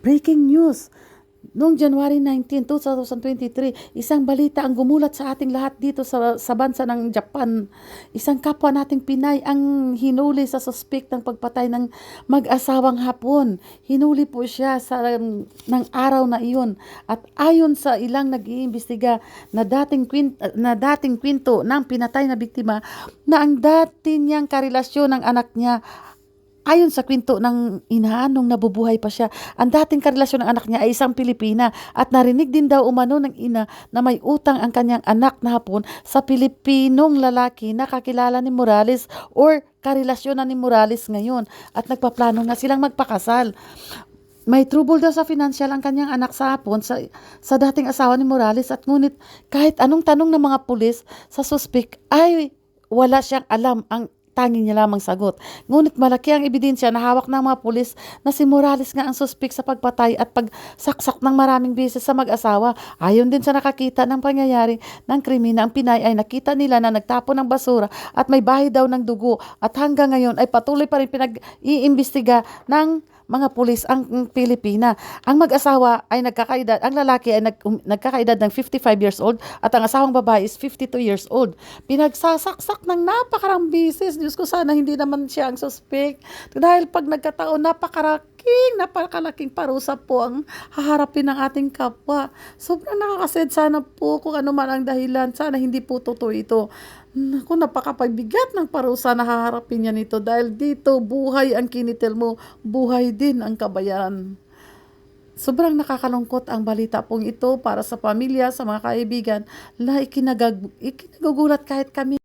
Breaking news. Noong January 19, 2023, isang balita ang gumulat sa ating lahat dito sa, sa bansa ng Japan. Isang kapwa nating Pinay ang hinuli sa suspect ng pagpatay ng mag-asawang Hapon. Hinuli po siya sa ng araw na iyon. At ayon sa ilang nag-iimbestiga na dating kwint, na dating kwento ng pinatay na biktima na ang dati niyang karelasyon ng anak niya Ayon sa kwento ng ina nung nabubuhay pa siya, ang dating karelasyon ng anak niya ay isang Pilipina at narinig din daw umano ng ina na may utang ang kanyang anak na hapon sa Pilipinong lalaki na kakilala ni Morales or karelasyon na ni Morales ngayon at nagpaplano na silang magpakasal. May trouble daw sa financial ang kanyang anak sa hapon sa, sa dating asawa ni Morales at ngunit kahit anong tanong ng mga pulis sa suspect ay wala siyang alam ang tanging niya lamang sagot. Ngunit malaki ang ebidensya na hawak ng mga pulis na si Morales nga ang suspek sa pagpatay at pagsaksak ng maraming beses sa mag-asawa. Ayon din sa nakakita ng pangyayari ng krimen na ang Pinay ay nakita nila na nagtapon ng basura at may bahay daw ng dugo at hanggang ngayon ay patuloy pa rin pinag-iimbestiga ng mga pulis ang Pilipina. Ang mag-asawa ay nagkakaedad, ang lalaki ay nag, um, nagkakaedad ng 55 years old at ang asawang babae is 52 years old. Pinagsasaksak ng napakarang bisis. Diyos ko sana hindi naman siya ang suspect. Dahil pag nagkataon, napakaraking, napakalaking parusa po ang haharapin ng ating kapwa. Sobrang nakakased sana po kung ano man ang dahilan. Sana hindi po totoo ito. Naku, napakapagbigat ng parusa na haharapin niya nito dahil dito buhay ang kinitil mo, buhay din ang kabayaran. Sobrang nakakalungkot ang balita pong ito para sa pamilya, sa mga kaibigan, la ikinagag, ikinagugulat kahit kami.